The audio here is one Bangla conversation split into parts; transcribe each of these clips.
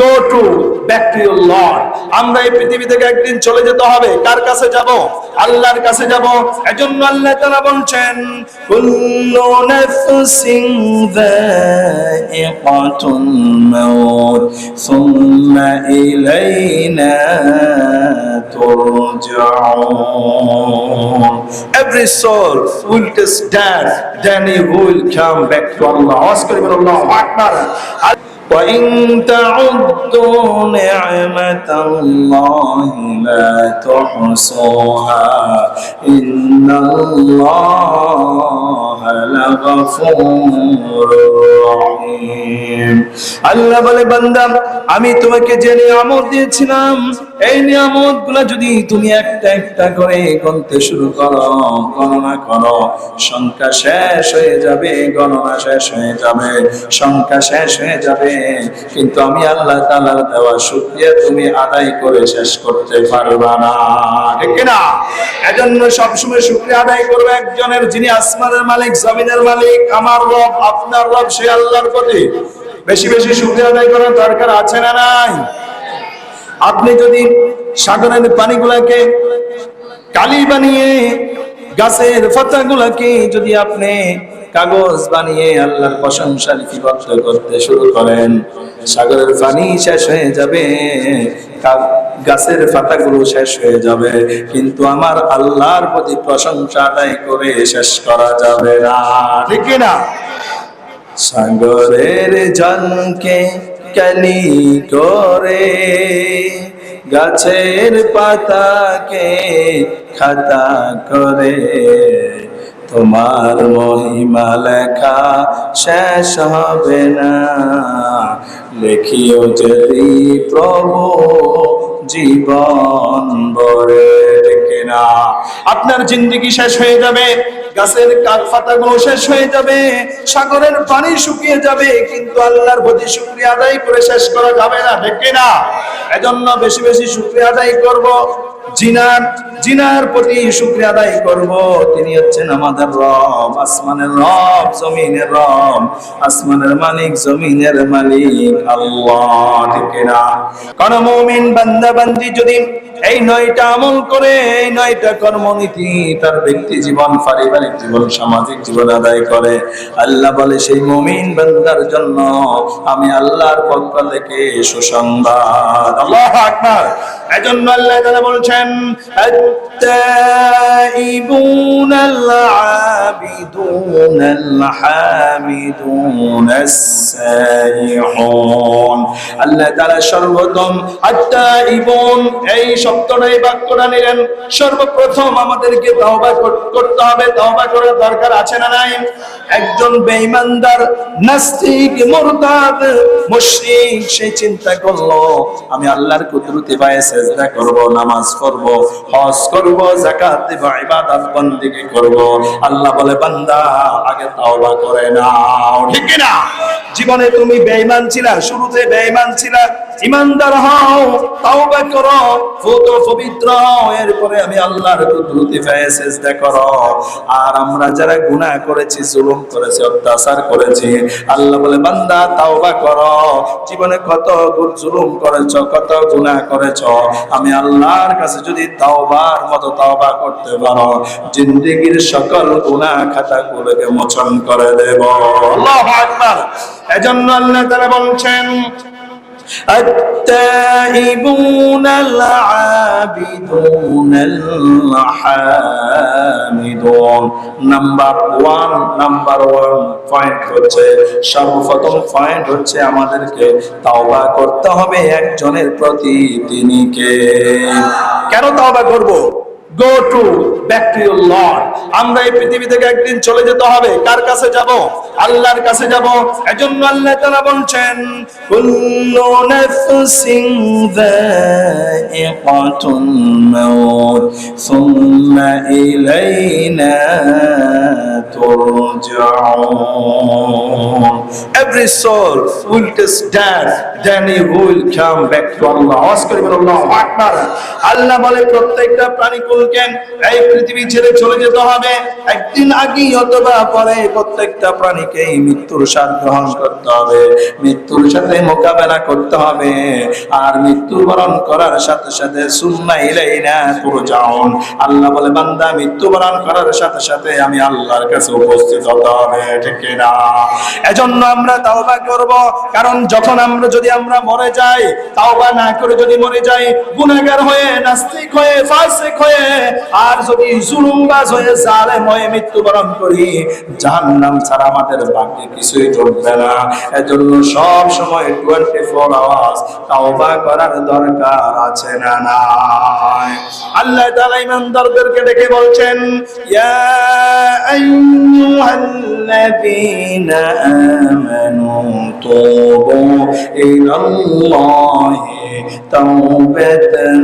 Go to back to your lord আমরা এই পৃথিবী থেকে একদিন চলে যেতে হবে। কার কাছে যাব? আল্লাহর কাছে যাব। এজন্য আল্লাহ তাআলা বলছেন, কুল্লু নাফসিন যায়িকাতুল মাউত, সুম্মা ইলাইনা তুরজাউন। Every soul will taste death then he will come back আকবার। وإن تعدوا نعمة الله لا تحصوها إن الله لغفور رحيم আল্লাহ বলে বান্দা আমি তোমাকে যে নিয়ামত দিয়েছিলাম এই নিয়ামত গুলা যদি তুমি একটা একটা করে গণতে শুরু করো গণনা করো সংখ্যা শেষ হয়ে যাবে গণনা শেষ হয়ে যাবে সংখ্যা শেষ হয়ে যাবে কিন্তু আমি আল্লাহ তাআলার দেওয়া শুকরিয়া তুমি আদায় করে শেষ করতে পারবা না। ঠিক না এজন্য সবসময় শুকরিয়া আদায় করবে একজনের যিনি আসমানের মালিক, জমিনের মালিক, আমার রব, আপনার রব, সে আল্লাহর প্রতি। বেশি বেশি শুকরিয়া আদায় করার দরকার আছে না নাই? আপনি যদি সাগরের পানিগুলাকে কালি বানিয়ে, গাছের পাতাগুলাকে যদি আপনি কাগজ বানিয়ে আল্লাহর প্রশংসা লিপিবদ্ধ করতে শুরু করেন। সাগরের পানি শেষ হয়ে যাবে গাছের পাতাগুলো শেষ হয়ে যাবে, কিন্তু আমার আল্লাহর প্রতি প্রশংসা আদায় করে শেষ করা যাবে না। ঠিক না সাগরের জনকে কালি করে, গাছের পাতাকে খাতা করে। তোমার মহিমা লেখা শেষ হবে না। লেখিও যদি প্রভু জীবন বরে না। আপনার জিন্দগি শেষ হয়ে যাবে, গাছের পাতাগুলো শেষ হয়ে যাবে, সাগরের পানি শুকিয়ে যাবে, কিন্তু আল্লাহর প্রতি শুক্রিয়া আদায় করে শেষ করা যাবে না, ডেকে না। এজন্য বেশি বেশি শুক্রিয়া আদায় করব। জিনার জিনার প্রতি শুক্রিয়া আদায় করব। তিনি হচ্ছেন আমাদের রব, আসমানের রব, জমিনের রব, আসমানের মালিক, জমিনের মালিক, আল্লাহ, ঠিক না? কোন মুমিন বান্দা, বান্দি যদি এই নয়টা আমল করে, এই নয়টা কর্মনীতি তার ব্যক্তি জীবন, পারিবারিক জীবন, সামাজিক জীবন আদায় করে। আল্লাহ বলে, সেই মুমিন বান্দার জন্য আমি আল্লাহর পক্ষ থেকে সুসংবাদ। আল্লাহ আকবার। এজন্য আল্লাহ তাআলা বলছেন التائبون العابدون الحامدون السائحون আল্লাহ তাআলা সর্বপ্রথম আত্তাইবুন এই শব্দটা এই বাক্যটা নিলেন সর্বপ্রথম আমাদেরকে তওবা কর- করতে হবে তওবা করার দরকার আছে না নাই একজন বেঈমানদার নাস্তিক মুরতাদ মুশরিক সে চিন্তা করলো আমি আল্লাহর কুদরতি পায়ে সেজদা করব নামাজ পড়ব হজ করব, যাকাত দেব, ইবাদত বন্দেগি করব। আল্লাহ বলে, বান্দা, আগে তাওবা করে নাও। ঠিক না জীবনে তুমি বেঈমান ছিলা, শুরুতে বেঈমান ছিলা। ইমানদার হও, তাওবা করো ফুত পবিত্র এরপরে আমি আল্লাহর কুদরতি পায়ে সেজদা করো। আর আমরা যারা গুনাহ করেছি, জুলুম করেছি, অত্যাচার করেছি, আল্লাহ বলে, বান্দা, তাওবা করো। জীবনে কত জুলুম করেছ, কত গুনাহ করেছ। আমি আল্লাহর কাছে যদি তাওবার মতো তাওবা করতে পারো, জিন্দেগীর সকল গুনাহ খাতাগুলোকে মোচন করে দেব। আল্লাহু আকবার। এজন্য আল্লাহ তাআলা বলছেন التائبون العابدون الحامدون number one number one point হচ্ছে সর্বপ্রথম পয়েন্ট হচ্ছে আমাদেরকে তাওবা করতে হবে একজনের প্রতি তিনি কে কেন তাওবা করব গো টু আমরা এই পৃথিবী থেকে একদিন চলে যেতে হবে। কার কাছে যাব? আল্লাহর কাছে যাব। এজন্য আল্লাহ তাআলা বলছেন every soul will taste death then he will come back to Allah. আওয়াজ করে বলুন, আল্লাহু আকবার। আল্লাহ বলে, প্রত্যেকটা প্রাণীকুলকে এই পৃথিবী ছেড়ে চলে যেতে হবে। একদিন আগেই অথবা পরে প্রত্যেকটা প্রাণীকেই মৃত্যুর স্বাদ গ্রহণ করতে হবে। মৃত্যুর সাথে মোকাবেলা করতে হবে। আর মৃত্যুবরণ করার সাথে সাথে সুন্না ইলাইনা তুরজাউন। আল্লাহ বলে, বান্দা, মৃত্যুবরণ করার সাথে সাথে আমি আল্লাহর কাছে উপস্থিত হতে হবে, ঠিক না? এজন্য আমরা তাওবা করব, কারণ যখন আমরা যদি আমরা মরে যাই, তাওবা না করে যদি মরে যাই, গুনাহগার হয়ে, নাস্তিক হয়ে, ফাসিক হয়ে, আর যদি জুলুমবাজ হয়ে, জালেম হয়ে মৃত্যুবরণ করি, জাহান্নাম ছাড়া আমাদের বাকি কিছুই ঘটবে না। এজন্য সব সময় 24 আওয়ার্স তাওবা করার দরকার আছে না নাই? আল্লাহ তাআলা ইমানদারদেরকে ডেকে বলছেন, ইয়া আইয়ুহাল্লাযীনা আমানু তুবু ইলাল্লাহি তাওবাতান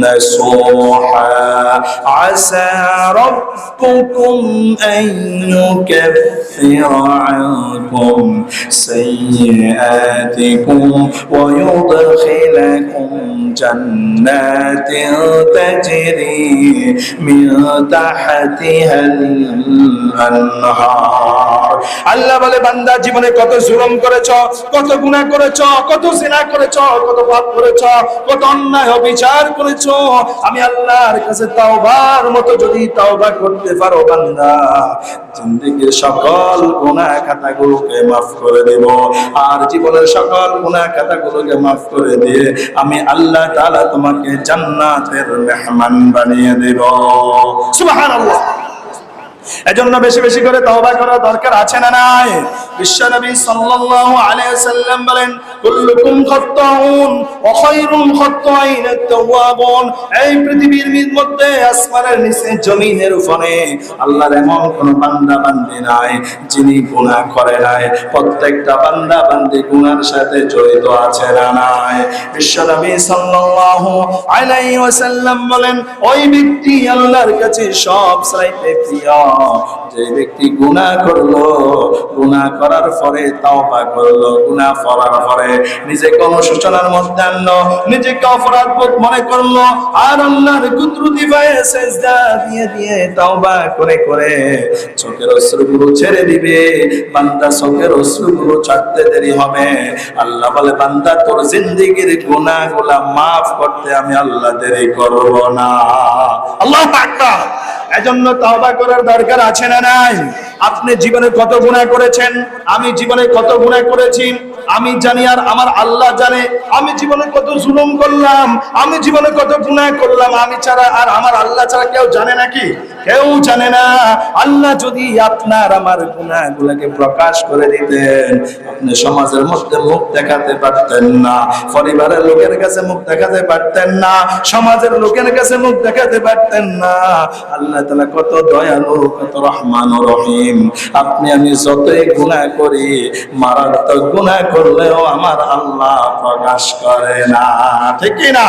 نصوحا عسى ربكم أن يكفر عنكم سيئاتكم ويدخلكم جنات تجري من تحتها الأنهار. আল্লাহ বলে, বান্দা, জীবনে কত জুলুম করেছ, কত গুনাহ করেছ, কত জিনা করেছ, কত পাপ করেছ, কত অন্যায় অবিচার করেছ। আমি আল্লাহর কাছে তাওবার মতো যদি তাওবা করতে পারো, বান্দা, জিন্দেগীর সকল গুনাহ খাতাগুলোকে মাফ করে দেব। আর জীবনের সকল গুনাহ খাতাগুলোকে মাফ করে দিয়ে আমি আল্লাহ তাআলা তোমাকে জান্নাতের মেহমান বানিয়ে দেব। সুবহানাল্লাহ। এজন্য বেশি বেশি করে তওবা করা দরকার আছে না নাই? বিশ্বনবী সাল্লাল্লাহু আলাইহি সাল্লাম বলেন, কুল্লুকুম খাত্তাউন ওয়া খায়রুল খাত্তাইন আত-তাওয়াবুন। এই পৃথিবীর মধ্যে আসমানের নিচে জমিনের উপরে আল্লাহর এমন কোন বান্দা বান্দি নাই যিনি গুনাহ করে নাই। প্রত্যেকটা বান্দা বান্দি গুনার সাথে জড়িত আছে না নাই? বিশ্বনবী সাল্লাল্লাহু আলাইহি ওয়াসাল্লাম বলেন, ওই ব্যক্তি আল্লাহর কাছে সব চাইতে প্রিয়। যে ব্যক্তি গুনাহ করল, গুনাহ করার পরে তাওবা করল, গুনাহ করার পরে নিজেকে অনুশোচনার মধ্যে আনলো, নিজেকে অপরাধ বোধ মনে করল, আর আল্লাহর কুদরতি পায়ে দিয়ে দিয়ে করে করে চোখের অশ্রুগুলো ছেড়ে দিবে। বান্দা চোখের অশ্রুগুলো ছাড়তে দেরি হবে। আল্লাহ বলে, বান্দা, তোর জিন্দেগির গুনাহগুলা মাফ করতে আমি আল্লাহ দেরি করব না। আল্লাহ এজন্য তওবা করার দরকার আছে না নাই? আপনি জীবনে কত গুণা করেছেন? আমি জীবনে কত গুণা করেছি? আমি জানি আর আমার আল্লাহ জানে। আমি জীবনে কত জুলুম করলাম। আমি জীবনে কত গুণা করলাম। আমি ছাড়া আর আমার আল্লাহ ছাড়া কেউ জানে নাকি? কেউ জানে না। আল্লাহ যদি আপনার আমার গুনাহগুলোকে প্রকাশ করে দিতেন, আপনি সমাজের মধ্যে মুখ দেখাতে পারতেন না, পরিবারের লোকের কাছে মুখ দেখাতে পারতেন না, সমাজের লোকের কাছে মুখ দেখাতে পারতেন না। আল্লাহ তাআলা কত দয়ালু, কত রহমান রহিম। আপনি আমি যতই গুনাহ করি, মারাত্মক গুনাহ করলেও আমার আল্লাহ প্রকাশ করে না। ঠিক না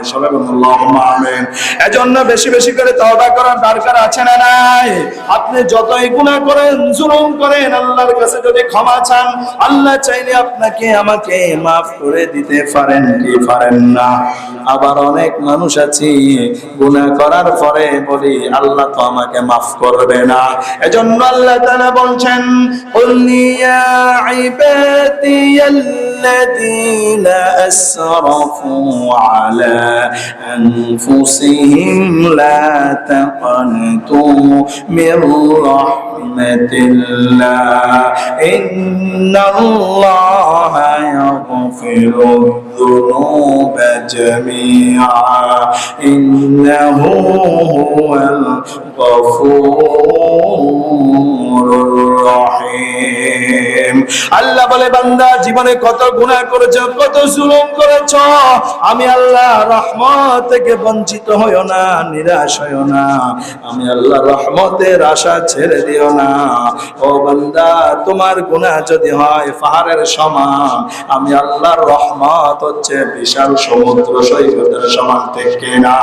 আমায় সবাই বলুন আল্লাহুম্মা আমিন। এজন্য বেশি বেশি করে তওবা করার দরকার আছে না নাই? আপনি যতই গুনাহ করেন, জুলুম করেন, আল্লাহর কাছে যদি ক্ষমা চান, আল্লাহ চাইলে আপনাকে আমাকে মাফ করে দিতে পারেন কি পারেন না? আবার অনেক মানুষ আছে, গুনাহ করার পরে বলি, আল্লাহ তো আমাকে মাফ করবে না। এজন্য আল্লাহ তাআলা বলছেন, কুল ইয়া ইবাদিয়াল্লাযীনা আসরাফু আলা أنفسهم لا تقنطوا من رحمة رحمة الله إن الله يغفر الذنوب جميعا إنه هو الغفور الرحيم আল্লাহ বলে বান্দা জীবনে কত গুনাহ করেছো কত জুলুম করেছো আমি আল্লাহ রহমত থেকে বঞ্চিত হইও না নিরাশ হইও না আমি আল্লাহ রহমতের আশা ছেড়ে দিও না। ও বান্দা, তোমার যদি হয় পাহাড়ের সমান, আমি আল্লাহর রহমত হচ্ছে বিশাল সমুদ্র সৈকতের সমান থেকে না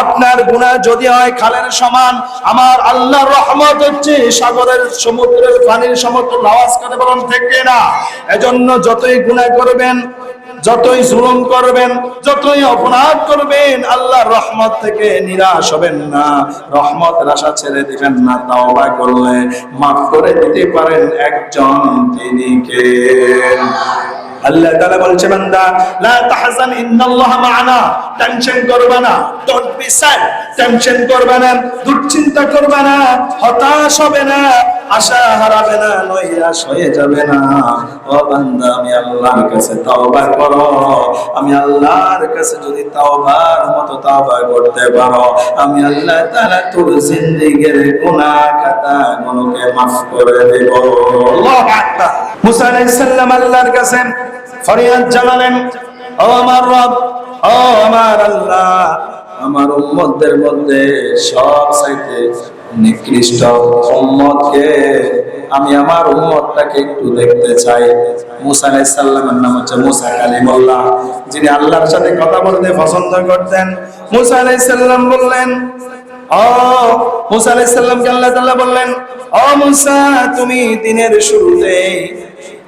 আপনার গুনাহ যদি হয় খালের সমান, আমার আল্লাহর রহমত হচ্ছে সাগরের সমুদ্রের পানির সমতুল্য আওয়াজ করে বলুন থেকে না এজন্য যতই গুনাহ করবেন যতই জুলুম করবেন, যতই অপরাধ করবেন, আল্লাহ রহমত থেকে নিরাশ হবেন না। রহমতের আশা ছেড়ে দিবেন না, তাওবা করলে। মাফ করে দিতে পারেন একজন তিনি কে আল্লাহ তাআলা বলছে, বান্দা, লা তাহজান, ইন্নাল্লাহ মা'ানা। টেনশন করবে না। ডোন্ট বি স্যাড টেনশন করবে না। দুশ্চিন্তা করবে না। হতাশ হবে না। আশা হারাবে না যাবে না। ও বান্দা, আমি আল্লাহর কাছে তওবা আমি আল্লাহর কাছে যদি তওবার মতো তওবা করতে পারো, আমি আল্লাহ তাআলা তোর গুনাহ খাতা গুলোকে করে দেব। আল্লাহু আকবার। মুসা আলাইহিস সালাম আল্লাহর কাছে ফরিয়াদ জানালেন, ও আমার রব, ও আমার আল্লাহ, আমার উম্মতদের মধ্যে সব চাইতে নিকৃষ্ট উম্মতকে আমি আমার উম্মতটাকে একটু দেখতে চাই। মুসা আলাইহিস নাম হচ্ছে মুসা কালিমুল্লাহ, যিনি আল্লাহর সাথে কথা বলতে পছন্দ করতেন। মুসা আলাইহিস বললেন, ও মুসা আলাইহিস সালামকে আল্লাহ তাআলা বললেন, ও মুসা, তুমি দিনের শুরুতেই আমি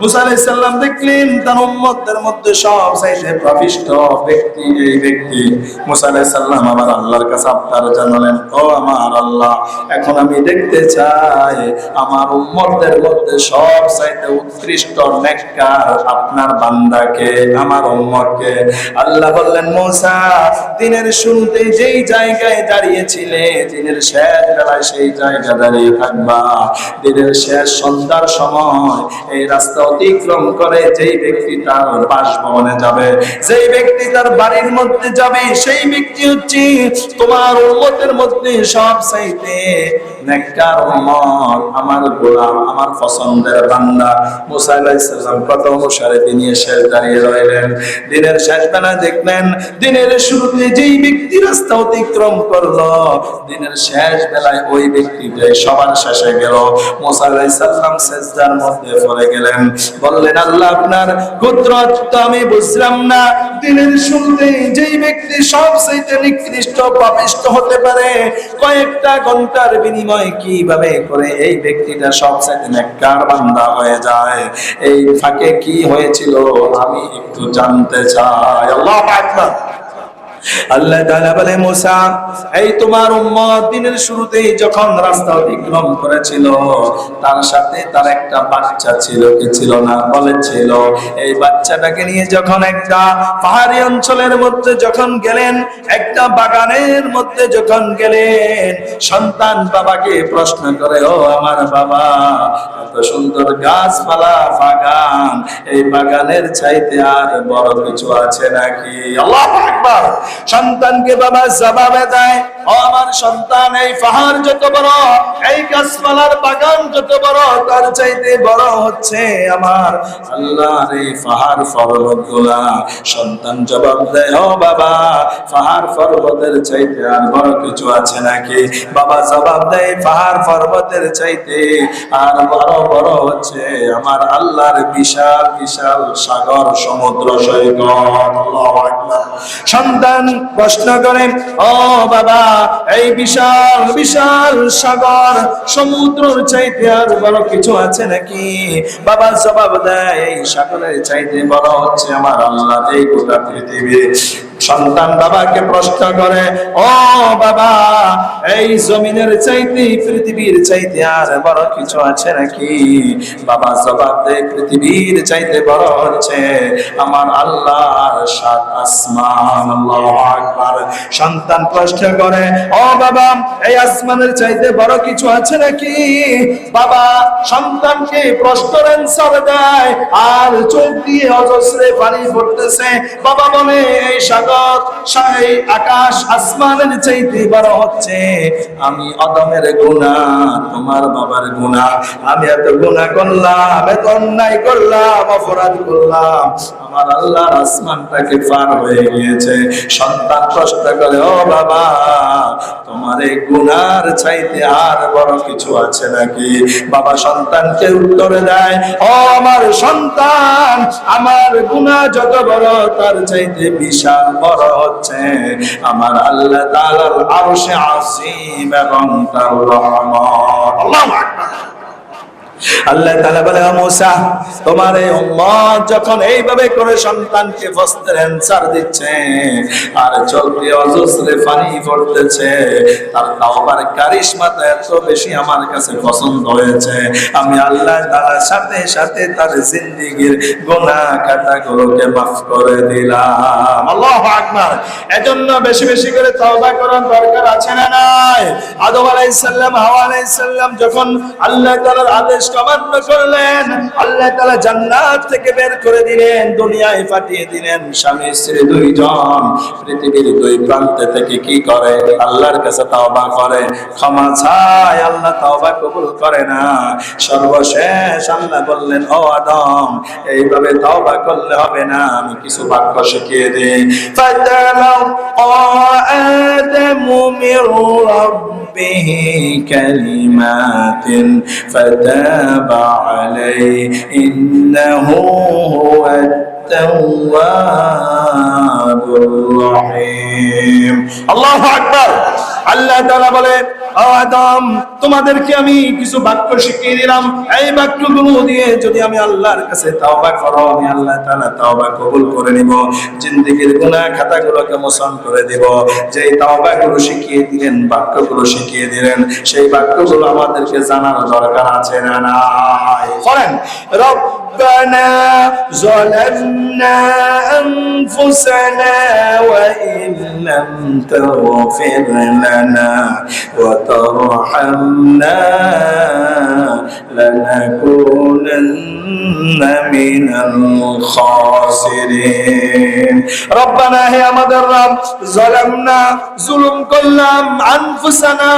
মুসা দেখলেন, তার মধ্যে সব চাইতে ব্যক্তি এই ব্যক্তি। মুসা আবার আল্লাহর কাছে আপনার জানালেন, ও আমার আল্লাহ, এখন আমি দেখতে চাই আমার মধ্যে সব চাইতে উৎকৃষ্ট নেককার আপনার বান্দাকে, আমার উম্মতকে। আল্লাহ বললেন, মুসা, দিনের শুরুতে যেই জায়গায় দাঁড়িয়েছিলে, দিনের শেষ বেলায় সেই জায়গা দাঁড়িয়ে থাকবা। দিনের শেষ সন্ধ্যার সময় এই রাস্তা অতিক্রম করে যেই ব্যক্তি তার বাসভবনে যাবে, যেই ব্যক্তি তার বাড়ির মধ্যে যাবে, সেই ব্যক্তি হচ্ছে তোমার উম্মতের মধ্যে সব চাইতে তিনি শেষ দিনের শেষ দেখলেন, দিনের শুরুতে যেই ব্যক্তি রাস্তা অতিক্রম করল, দিনের শেষ বেলায় ওই সবার শেষে গেল। মুসা সেজদার মধ্যে পড়ে গেলেন। বললেন, আল্লাহ আপনার কুদরত তো আমি বুঝলাম না। দিনের শুরুতে যেই ব্যক্তি সব চাইতে নিকৃষ্ট, পাপিষ্ট হতে পারে, কয়েকটা ঘণ্টার বিনিময়ে কীভাবে করে এই ব্যক্তিটা সব চাইতে নেককার বান্দা হয়ে যায়? এই ফাঁকে কি হয়েছিল আমি একটু জানতে চাই। আল্লাহ আকবার। আল্লাহ তাআলা বলে, মুসা, এই তোমার উম্মত দিনের শুরুতেই যখন রাস্তা অতিক্রম করেছিল, তার সাথে তার একটা বাচ্চা ছিল, কি ছিল না? বলেছিল এই বাচ্চাটাকে নিয়ে যখন একটা পাহাড়ি অঞ্চলের মধ্যে যখন গেলেন, একটা বাগানের মধ্যে যখন গেলেন, সন্তান বাবাকে প্রশ্ন করে, ও আমার বাবা, এত সুন্দর গাছপালা, বাগান, এই বাগানের চাইতে আর বড় কিছু আছে নাকি? আল্লাহু আকবার। সন্তানকে বাবা জবাবে দেয়, ও আমার সন্তান, এই পাহাড় যত বড়, এই গাছপালার বাগান যত বড়, তার চাইতে বড় হচ্ছে আমার আল্লাহর এই পাহাড় পর্বতগুলা সন্তান জবাব দেয়, ও বাবা, পাহাড় পর্বতের চাইতে আর বড় কিছু আছে নাকি? বাবা জবাব দেয়, পাহাড় পর্বতের চাইতে আর বড় বড় হচ্ছে আমার আল্লাহর বিশাল বিশাল সাগর, সমুদ্র, সৈকত। সন্তান প্রশ্ন করেন ও বাবা, এই বিশাল বিশাল সাগর সমুদ্র চাইতে আর বড় কিছু আছে নাকি? বাবা জবাব দেয়, এই সাগরের চাইতে বড় হচ্ছে আমার আল্লাহ, এই গোটা পৃথিবী। সন্তান বাবাকে প্রশ্ন করে, ও বাবা, এই জমিনের চাইতে পৃথিবীর চাইতে আর বড় কিছু আছে নাকি? বাবা জবাব দেয়, পৃথিবীর চাইতে বড় হচ্ছে আমার আল্লাহর সাত আসমান। সন্তান প্রশ্ন করে, ও বাবা, এই আসমানের চাইতে বড় কিছু আছে নাকি? বাবা সন্তানকে প্রশ্নের অ্যান্সার দেয়, আর চোখ দিয়ে অজস্রে পানি পড়তেছে। বাবা বলে, এই সাগর সেই আকাশ আসমানের চাইতে বড় হচ্ছে। আমি অদমের গুণা, তোমার বাবার গুণা। আমি এত গুণা করলাম, এত অন্যায় করলাম, অপরাধ করলাম। আমার আল্লাহর আসমানটাকে পার হয়ে গিয়েছে। সন্তান প্রশ্ন করে, ও বাবা, তোমার এই গুনার চাইতে আর বড় কিছু আছে নাকি? বাবা সন্তানকে উত্তরে দেয়, ও আমার সন্তান, আমার গুনাহ যত বড়, তার চাইতে বিশাল। বড় হচ্ছে আমার আল্লাহ তাআলার আরশে আসীম এবং তার রহমত। আল্লাহু আকবার। আমি আল্লাহ সাথে সাথে তার জিন্দেগীর গুনাহ খাতাগুলোকে মাফ করে দিলাম। আল্লাহু আকবার। এজন্য বেশি বেশি করে তওবা করার দরকার আছে না নাই? আদম সালাম, হাওয়া আলাইহিস যখন আল্লাহ তাআলার আদেশ অমান্য করলেন, আল্লাহ তাআলা জান্নাত থেকে বের করে দিলেন, দুনিয়ায় পাঠিয়ে দিলেন স্বামী, স্ত্রী দুইজন। পৃথিবীর দুই প্রান্তে থেকে কি করে? আল্লাহর কাছে তাওবা করে। ক্ষমা চায়, আল্লাহ তাওবা কবুল করে না। সর্বশেষ আল্লাহ বললেন, ও আদম, এইভাবে তাওবা করলে হবে না, আমি কিছু বাক্য শিখিয়ে দেই। ফাতালাও আদামু মির রাব্ব ربه كلمات فتاب عليه. إنه هو আল্লাহ আকবার। আল্লাহ তাআলা বলেন আদম, তোমাদেরকে আমি কিছু বাক্য শিখিয়ে দিলাম। এই বাক্যগুলো দিয়ে যদি আমি আল্লাহর কাছে তাওবা করো, আমি আল্লাহ তাআলা তাওবা কবুল করে নিব। জিন্দেগীর গুনাহ খাতাগুলোকে মোচন করে দেব। যে তাওবাগুলো শিখিয়ে দিলেন, বাক্যগুলো শিখিয়ে দিলেন, সেই বাক্যগুলো আমাদেরকে জানার দরকার আছে না নাই? করেন রব্বানা যালামনা ظلمنا أنفسنا وإن لم تغفر لنا وترحمنا لنكونن من الخاسرين ربنا هي আমাদের রব জলামনা জুলুম করলাম আনফুসানা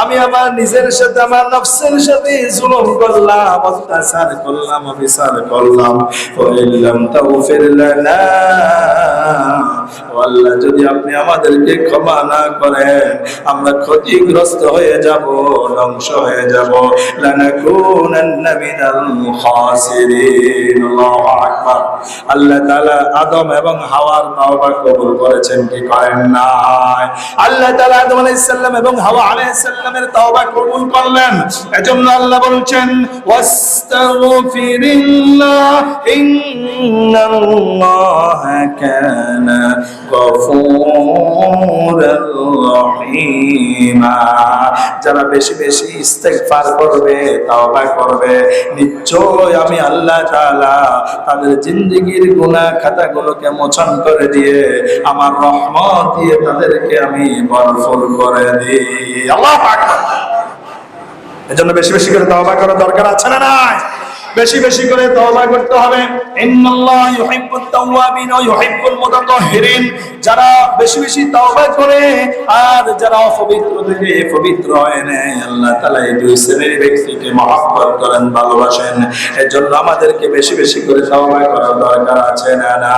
আমি আমার নিজের সাথে আমার নফসের সাথে জুলুম করলাম অত্যাচার করলাম অবিচার করলাম ওয়াইল্লাম তাগফির লানা ও আল্লাহ, যদি আপনি আমাদেরকে ক্ষমা না করেন, আমরা ক্ষতিগ্রস্ত হয়ে যাব, ধ্বংস হয়ে যাব। আল্লাহু আদম এবং হাওয়ার তওবা কবুল করেছেন, কি করেন নাই? আল্লাহ তাআলা আদম আলাইহিস সালাম এবং হাওয়া আলাইহিস সালামের তওবা কবুল করলেন। এজন্য আল্লাহ বলছেন, ওয়াস্তাগফিরিল্লাহ ইন্নাল্লাহা কানা গফুরার রহিমা যারা বেশি বেশি ইস্তেগফার করবে, তাওবা করবে নিশ্চয় আমি আল্লাহ তাআলা তাদের গুনাহ খাতাগুলোকে মোচন করে দিয়ে আমার রহমত দিয়ে তাদেরকে আমি করে দিই। আল্লাহ আকবার। এজন্য বেশি বেশি করে তওবা করার দরকার আছে না নাই? বেশি বেশি করে তওবা করতে হবে। ইন্নাল্লাহ ইউহিব্বুত তাওয়াবিন ওয়া ইউহিব্বুল মুতাতাহহিরিন যারা বেশি বেশি তওবা করে আর যারা অপবিত্র থেকে পবিত্র হয় না, আল্লাহ তাআলা এই দুই শ্রেণির ব্যক্তিকে মহব্বত করেন, ভালোবাসেন। এজন্য আমাদেরকে বেশি বেশি করে তওবা করার দরকার আছে না না